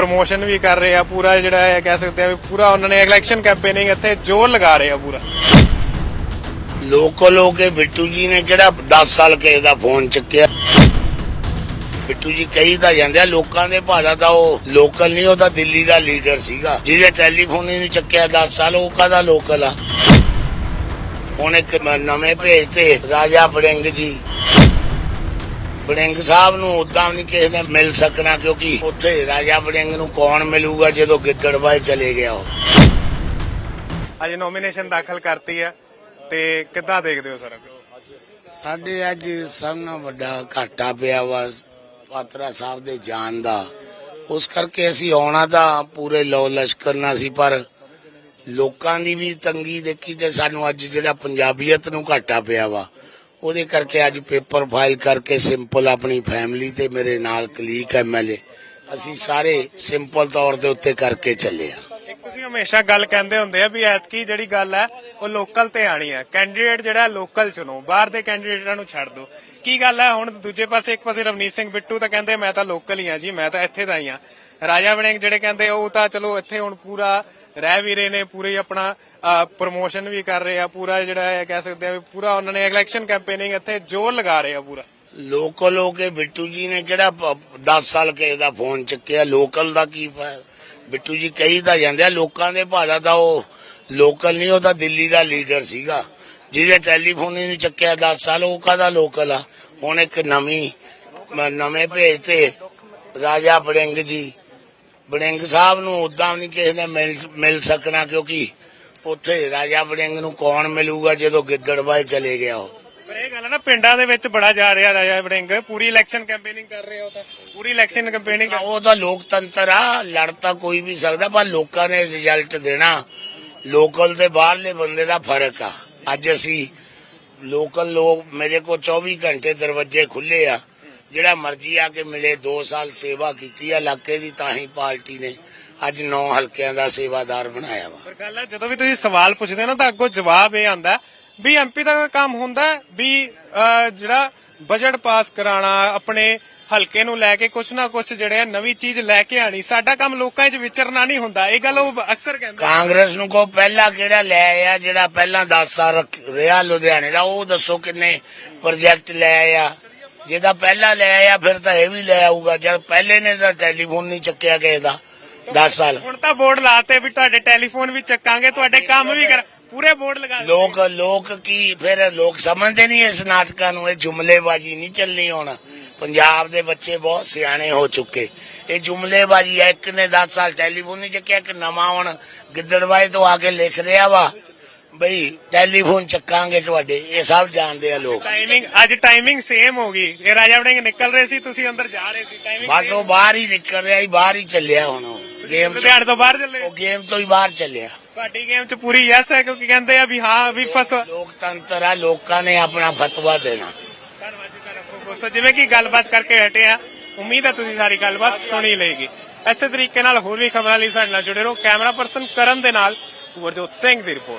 Promotion ਵੀ ਕਰ ਰਹੇ ਆ, ਪੂਰਾ ਜਿਹੜਾ ਹੈ ਕਹਿ ਸਕਦੇ ਆ ਵੀ ਪੂਰਾ ਉਹਨਾਂ ਨੇ ਇਲੈਕਸ਼ਨ ਕੈਂਪੇਨਿੰਗ ਇੱਥੇ ਜ਼ੋਰ ਲਗਾ ਰਹੇ ਆ ਪੂਰਾ। ਲੋਕਲ ਹੋ ਕੇ ਬਿੱਟੂ ਜੀ ਨੇ ਕਿਹੜਾ 10 ਸਾਲ ਕਿਸੇ ਦਾ ਫੋਨ ਚੱਕਿਆ? ਬਿੱਟੂ ਜੀ ਕਹੀ ਤਾਂ ਜਾਂਦੇ ਆ, ਲੋਕਾਂ ਦੇ ਭਾਲਾ ਤਾਂ ਉਹ ਲੋਕਲ ਨਹੀਂ, ਉਹ ਤਾਂ ਦਿੱਲੀ ਦਾ ਲੀਡਰ ਸੀਗਾ। ਜਿਹਦੇ ਟੈਲੀਫੋਨ ਹੀ ਨਹੀਂ ਚੱਕਿਆ 10 ਸਾਲ, ਉਹ ਕਾਹਦਾ ਲੋਕਲ ਆ? ਹੁਣ ਇੱਕ ਨਵੇਂ ਭੇਜ ਤੇ ਰਾਜਾ ਬੜਿੰਗ ਜੀ ਬੜਿੰਗ ਸਾਹਿਬ ਨੂੰ ਉਦਾਂ ਨਹੀਂ ਕਿਸੇ ਨੇ ਮਿਲ ਸਕਣਾ ਕਿਉਂਕਿ ਉੱਥੇ ਰਾਜਾ ਬੜਿੰਗ ਨੂੰ ਕੌਣ ਮਿਲੂਗਾ ਜਦੋਂ ਗਿੱਦੜਬਾਏ ਚਲੇ ਗਿਆ ਉਹ? ਅੱਜ ਨੋਮੀਨੇਸ਼ਨ ਦਾਖਲ ਕਰਤੀ ਹੈ ਤੇ ਕਿੱਦਾਂ ਦੇਖਦੇ ਹੋ ਸਰ? ਸਾਡੇ ਅੱਜ ਸਭ ਨਾਲੋਂ ਵੱਡਾ ਘਾਟਾ ਪਿਆ ਵਾ ਪਾਤਰਾ ਸਾਹਿਬ ਦੇ ਜਾਨ ਦਾ। ਉਸ ਕਰਕੇ ਅਸੀਂ ਆਉਣਾ ਤਾਂ ਪੂਰੇ ਲੋ ਲਸ਼ਕਰ ਨਾਲ ਸੀ ਪਰ ਲੋਕਾਂ ਦੀ ਵੀ ਤੰਗੀ ਦੇਖੀ ਤੇ ਸਾਨੂੰ ਅੱਜ ਜਿਹੜਾ ਪੰਜਾਬੀਅਤ ਨੂੰ ਘਾਟਾ ਪਿਆ ਵਾ। ਉਹਦੇ ਕਰਕੇ ਅੱਜ ਪੇਪਰ ਫਾਈਲ ਕਰਕੇ ਸਿੰਪਲ ਆਪਣੀ ਫੈਮਿਲੀ ਤੇ ਮੇਰੇ ਨਾਲ ਕਲੀਕ ਐਮਐਲਏ। ਅਸੀਂ ਸਾਰੇ ਸਿੰਪਲ ਤੌਰ ਦੇ ਉੱਤੇ ਕਰਕੇ ਚੱਲੇ ਆ। ਤੁਸੀਂ ਹਮੇਸ਼ਾ ਗੱਲ ਕਹਿੰਦੇ ਹੁੰਦੇ ਆ ਵੀ ਐਤਕੀ ਜਿਹੜੀ ਗੱਲ ਹੈ, ਉਹ ਲੋਕਲ ਤੇ ਆਣੀ ਹੈ। ਕੈਂਡੀਡੇਟ ਜਿਹੜਾ ਲੋਕਲ ਚੁਣੋ। ਬਾਹਰ ਦੇ ਕੈਂਡੀਡੇਟਾਂ ਨੂੰ ਛੱਡ ਦਿਓ। ਕੀ ਗੱਲ ਹੈ, ਹੁਣ ਦੂਜੇ ਪਾਸੇ, ਇੱਕ ਪਾਸੇ ਰਵਨੀਤ ਸਿੰਘ ਬਿੱਟੂ ਤਾਂ ਕਹਿੰਦੇ, ਮੈਂ ਤਾਂ ਲੋਕਲ ਹੀ ਆ ਜੀ, ਮੈਂ ਤਾਂ ਇੱਥੇ ਦਾ ਹੀ ਆ ਰਾਜਾ ਵੜਿੰਗ ਜਿਹੜੇ ਕਹਿੰਦੇ, ਉਹ ਤਾਂ ਚਲੋ ਇੱਥੇ ਹੁਣ ਪੂਰਾ ਰਹਿ ਵੀ ਰਹੇ ਨੇ, ਪੂਰੇ ਆਪਣਾ ਪ੍ਰੋਮੋਸ਼ਨ ਵੀ ਕਰ ਰਹੇ ਆ, ਪੂਰਾ ਜਿਹੜਾ ਹੈ ਕਹਿ ਸਕਦੇ ਆ ਵੀ ਪੂਰਾ ਉਹਨਾਂ ਨੇ ਇਲੈਕਸ਼ਨ ਕੈਂਪੇਨਿੰਗ ਇੱਥੇ ਜ਼ੋਰ ਲਗਾ ਰਹੇ ਆ ਪੂਰਾ। ਲੋਕਲ ਹੋ ਕੇ ਬਿੱਟੂ ਜੀ ਨੇ ਕਿਹੜਾ 10 ਸਾਲ ਕਿਸੇ ਦਾ ਫੋਨ ਚੱਕਿਆ ਲੋਕਲ ਦਾ ਕੀ ਬਿੱਟੂ ਜੀ ਕਹੀ ਤਾਂ ਜਾਂਦੇ ਆ, ਲੋਕਾਂ ਦੇ ਭਾਜਾ ਤਾਂ ਉਹ ਲੋਕਲ ਨਹੀਂ, ਉਹ ਤਾਂ ਦਿੱਲੀ ਦਾ ਲੀਡਰ ਸੀਗਾ, ਜਿਹਦੇ ਟੈਲੀਫੋਨ ਹੀ ਨਹੀਂ ਚੱਕਿਆ 10 ਸਾਲ, ਉਹ ਕਾਹਦਾ ਲੋਕਲ ਆ? ਹੁਣ ਇੱਕ ਨਵੀਂ, ਮ- ਨਵੇਂ ਭੇਜ ਤੇ ਰਾਜਾ ਬੜਿੰਗ ਜੀ ਬੜਿੰਗ ਸਾਹਿਬ ਨੂੰ ਉਦਾਂ ਨਹੀਂ ਕਿਸੇ ਨੇ ਮਿਲ ਮਿਲ ਸਕਣਾ ਕਿਉਂਕਿ ਉੱਥੇ ਰਾਜਾ ਬੜਿੰਗ ਨੂੰ ਕੌਣ ਮਿਲੂਗਾ ਜਦੋਂ ਗਿੱਦੜਬਾਏ ਚਲੇ ਗਿਆ ਉਹ? ਪਰ ਇਹ ਗੱਲ ਹੈ ਨਾ ਪਿੰਡਾਂ ਦੇ ਵਿੱਚ ਬੜਾ ਜਾ ਰਿਹਾ ਰਾਜਾ ਵੜਿੰਗ। ਪੂਰੀ ਇਲੈਕਸ਼ਨ ਕੈਂਪੇਨਿੰਗ ਕਰ ਰਹੇ ਹੋ ਤਾਂ ਪੂਰੀ ਇਲੈਕਸ਼ਨ ਕੈਂਪੇਨਿੰਗ ਉਹ ਤਾਂ ਲੋਕਤੰਤਰ ਆ ਲੜ ਤਾਂ ਕੋਈ ਵੀ ਸਕਦਾ ਪਰ ਲੋਕਾਂ ਨੇ ਰਿਜ਼ਲਟ ਦੇਣਾ। ਲੋਕਲ ਤੇ ਬਾਹਰਲੇ ਬੰਦੇ ਦਾ ਫ਼ਰਕ ਆ। ਅੱਜ ਅਸੀਂ ਲੋਕਲ ਲੋਕ ਮੇਰੇ ਕੋਲ 24 ਘੰਟੇ ਦਰਵਾਜ਼ੇ ਖੁੱਲੇ ਆ। ਜਿਹੜਾ ਮਰਜ਼ੀ ਆ ਕੇ ਮਿਲੇ 2 ਸਾਲ ਸੇਵਾ ਕੀਤੀ ਆ ਇਲਾਕੇ ਦੀ ਤਾਂ ਹੀ ਪਾਰਟੀ ਨੇ ਅੱਜ 9 ਹਲਕਿਆਂ ਦਾ ਸੇਵਾਦਾਰ ਬਣਾਇਆ ਵਾ। ਪਰ ਗੱਲ ਹੈ ਜਦੋਂ ਵੀ ਤੁਸੀਂ ਸਵਾਲ ਪੁੱਛਦੇ ਨਾ ਤਾਂ ਅੱਗੋਂ ਜਵਾਬ ਇਹ ਆਂਦਾ ਵੀ ਐਮਪੀ ਦਾ ਕੰਮ ਹੁੰਦਾ ਵੀ ਜਿਹੜਾ ਬਜਟ ਪਾਸ ਕਰਾਣਾ ਆਪਣੇ ਹਲਕੇ ਨੂੰ ਲੈ ਕੇ ਕੁਛ ਨਾ ਕੁਛ ਜਿਹੜੇ ਨਵੀਂ ਚੀਜ਼ ਲੈ ਕੇ ਆਣੀ ਸਾਡਾ ਕੰਮ ਲੋਕਾਂ 'ਚ ਵਿਚਰਨਾ ਨਹੀਂ ਹੁੰਦਾ। ਇਹ ਗੱਲ ਉਹ ਅਕਸਰ ਕਹਿੰਦੇ। ਕਾਂਗਰਸ ਨੂੰ ਕੋ ਪਹਿਲਾਂ ਕਿਹੜਾ ਲੈ ਆਇਆ ਜਿਹੜਾ ਪਹਿਲਾਂ 10 ਸਾਲ ਰਿਹਾ ਲੁਧਿਆਣੇ ਦਾ ਉਹ ਦੱਸੋ ਕਿੰਨੇ ਪ੍ਰੋਜੈਕਟ ਲੈ ਆਇਆ। ਜਿਹਦਾ ਪਹਿਲਾਂ ਲੈ ਆਇਆ ਫਿਰ ਤਾਂ ਇਹ ਵੀ ਲੈ ਆਊਗਾ। ਜਦ ਪਹਿਲੇ ਨੇ ਤਾਂ ਟੈਲੀਫੋਨ ਨਹੀਂ ਚੱਕਿਆ ਕਿਸੇ ਦਾ 10 ਸਾਲ। ਹੁਣ ਤਾਂ ਬੋਰਡ ਲਾਤੇ ਵੀ ਤੁਹਾਡੇ ਟੈਲੀਫੋਨ ਵੀ ਚੱਕਾਂਗੇ ਤੁਹਾਡੇ ਕੰਮ ਵੀ ਕਰ ਪੂਰੇ ਬੋਰਡ ਲਗਾ ਦਿੱਤੇ। ਲੋਕ ਲੋਕ ਕੀ ਫਿਰ ਲੋਕ ਸਮਝਦੇ ਨਹੀਂ ਇਸ ਨਾਟਕਾਂ ਨੂੰ ਇਹ ਜੁਮਲੇਬਾਜ਼ੀ ਨਹੀਂ ਚੱਲਣੀ ਹੁਣ। ਪੰਜਾਬ ਦੇ ਬੱਚੇ ਬਹੁਤ ਸਿਆਣੇ ਹੋ ਚੁੱਕੇ। ਇਹ ਜੁਮਲੇਬਾਜ਼ੀ ਹੈ ਇੱਕ ਨੇ 10 ਸਾਲ ਟੈਲੀਫੋਨ ਨਹੀਂ ਚੱਕਿਆ ਇੱਕ ਨਵਾਂ ਹੁਣ ਗਿੱਦੜਵਾਏ ਤੋਂ ਆ ਕੇ ਲਿਖ ਰਿਹਾ ਵਾ। ਬਈ ਟੈਲੀਫੋਨ ਚੱਕਾਂਗੇ ਤੁਹਾਡੇ ਇਹ ਸਭ ਜਾਣਦੇ ਆ ਲੋਕ। ਟਾਈਮਿੰਗ ਅੱਜ ਟਾਈਮਿੰਗ ਸੇਮ ਹੋ ਗਈ। ਇਹ ਰਾਜਾ ਵੜਿੰਗ ਨਿਕਲ ਰਹੇ ਸੀ ਤੁਸੀਂ ਅੰਦਰ ਜਾ ਰਹੇ ਸੀ। ਟਾਈਮਿੰਗ ਬਸ ਉਹ ਬਾਹਰ ਹੀ ਨਿਕਲ ਰਿਹਾ ਹੀ ਬਾਹਰ ਹੀ ਚੱਲਿਆ ਹੁਣ ਉਹ। ਗੇਮ ਲੁਧਿਆਣੇ ਤੋਂ ਬਾਹਰ ਚੱਲੇ? ਉਹ ਗੇਮ ਤੋਂ ਹੀ ਬਾਹਰ ਚੱਲਿਆ। ਤੁਹਾਡੀ ਗੇਮ 'ਚ ਪੂਰੀ ਯੈਸ ਹੈ ਕਿਉਂਕਿ ਕਹਿੰਦੇ ਆ ਵੀ ਹਾਂ ਵੀ ਫਸ ਲੋਕਤੰਤਰ ਆ ਲੋਕਾਂ ਨੇ ਆਪਣਾ ਫਤਵਾ ਦੇਣਾ। ਧੰਨਵਾਦ ਜੀ ਤੁਹਾਡਾ ਬਹੁਤ ਬਹੁਤ। ਸੋ ਜਿਵੇਂ ਕਿ ਗੱਲਬਾਤ ਕਰਕੇ ਹਟੇ ਆ ਉਮੀਦ ਹੈ ਤੁਸੀਂ ਸਾਰੀ ਗੱਲਬਾਤ ਸੁਣੀ ਲਏਗੀ। ਇਸੇ ਤਰੀਕੇ ਨਾਲ ਹੋਰ ਵੀ ਖਬਰਾਂ ਲਈ ਸਾਡੇ ਨਾਲ ਜੁੜੇ ਰਹੋ। ਕੈਮਰਾ ਪਰਸਨ ਕਰਨ ਦੇ ਨਾਲ ਕੁਵਰਜੋਤ ਸਿੰਘ ਦੀ ਰਿਪੋਰਟ